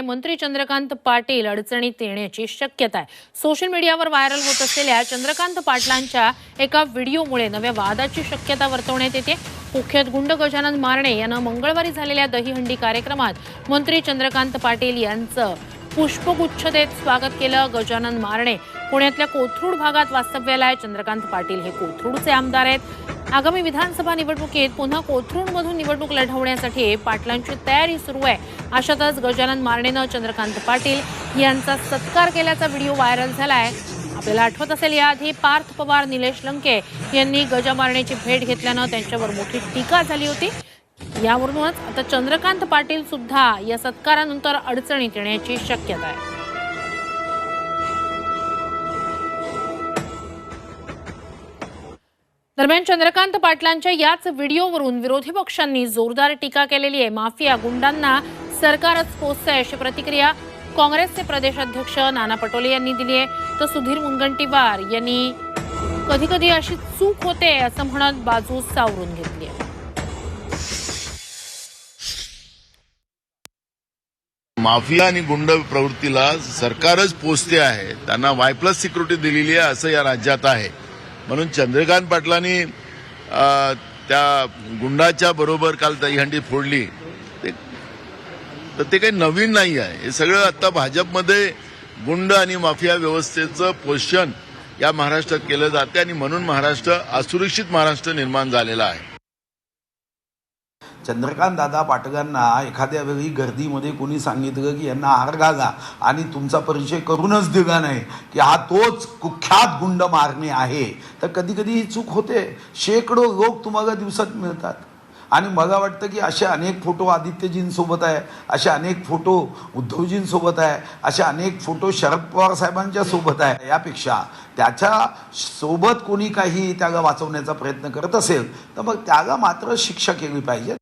मंत्री चंद्रकांत पाटील अडचणीत येण्याची शक्यता आहे. सोशल मीडियावर व्हायरल होत असलेल्या चंद्रकांत पाटलांच्या एका व्हिडिओमुळे नव्या वादाची शक्यता वर्तवण्यात येते. कुख्यात गुंड गजानन मारणे यानं मंगळवारी झालेल्या दहीहंडी कार्यक्रमात मंत्री चंद्रकांत पाटील यांचं पुष्पगुच्छ देत स्वागत केलं गजानन मारणे. पुण्यातल्या कोथरूड भागात वास्तव्याला आहे चंद्रकांत पाटील. हे कोथरूडचे आमदार आहेत. आगामी विधानसभा निवडणुकीत पुन्हा कोथरूडमधून निवडणूक लढवण्यासाठी पाटलांची तयारी सुरू आहे. अशातच गजानन मारणेनं चंद्रकांत पाटील यांचा सत्कार केल्याचा व्हिडिओ व्हायरल झालाय. आपल्याला आठवत असेल याआधी पार्थ पवार निलेश लंके यांनी गजा भेट घेतल्यानं त्यांच्यावर मोठी टीका झाली होती. यावरूनच आता चंद्रकांत पाटील सुद्धा या सत्कारानंतर अडचणीत येण्याची शक्यता आहे. दरम्यान चंद्रकांत पाटलांच्या याच व्हिडिओवरून विरोधी पक्षांनी जोरदार टीका केलेली आहे. माफिया गुंडांना सरकारच पोचतंय अशी प्रतिक्रिया काँग्रेसचे प्रदेशाध्यक्ष नाना पटोले यांनी दिली आहे. तर सुधीर मुनगंटीवार यांनी कधी कधी अशी चूक होते असं म्हणत बाजू सावरून घेतली आहे. माफिया आणि गुंड प्रवृत्तीला सरकारच पोचते आहे. त्यांना वाय प्लस सिक्युरिटी दिलेली आहे असं या राज्यात आहे. म्हणून चंद्रकांत पाटलांनी त्या गुंडाच्या बरोबर काल दहीहंडी फोडली. ते तर ते काही नवीन नाही आहे. हे सगळं आता भाजपमध्ये गुंड आणि माफिया व्यवस्थेचं पोषण या महाराष्ट्रात केलं जाते आणि म्हणून महाराष्ट्र असुरक्षित महाराष्ट्र निर्माण झालेला आहे. चंद्रकांत दादा पाटलांना एखाद्या वेळी गर्दीमध्ये कोणी सांगितलं की यांना हार घाला आणि तुमचा परिचय करूनच दिला नाही की हा तोच कुख्यात गुंड मारणे आहे तर कधी कधी ही चूक होते. शेकडो लोक तुम्हाला दिवसात मिळतात. आणि मला वाटतं की असे अनेक फोटो आदित्यजींसोबत आहे असे अनेक फोटो उद्धवजींसोबत आहे असे अनेक फोटो शरद पवार साहेबांच्या सोबत आहे. यापेक्षा त्याच्या सोबत कोणी काही त्याला वाचवण्याचा प्रयत्न करत असेल तर मग त्याला मात्र शिक्षा केली पाहिजे.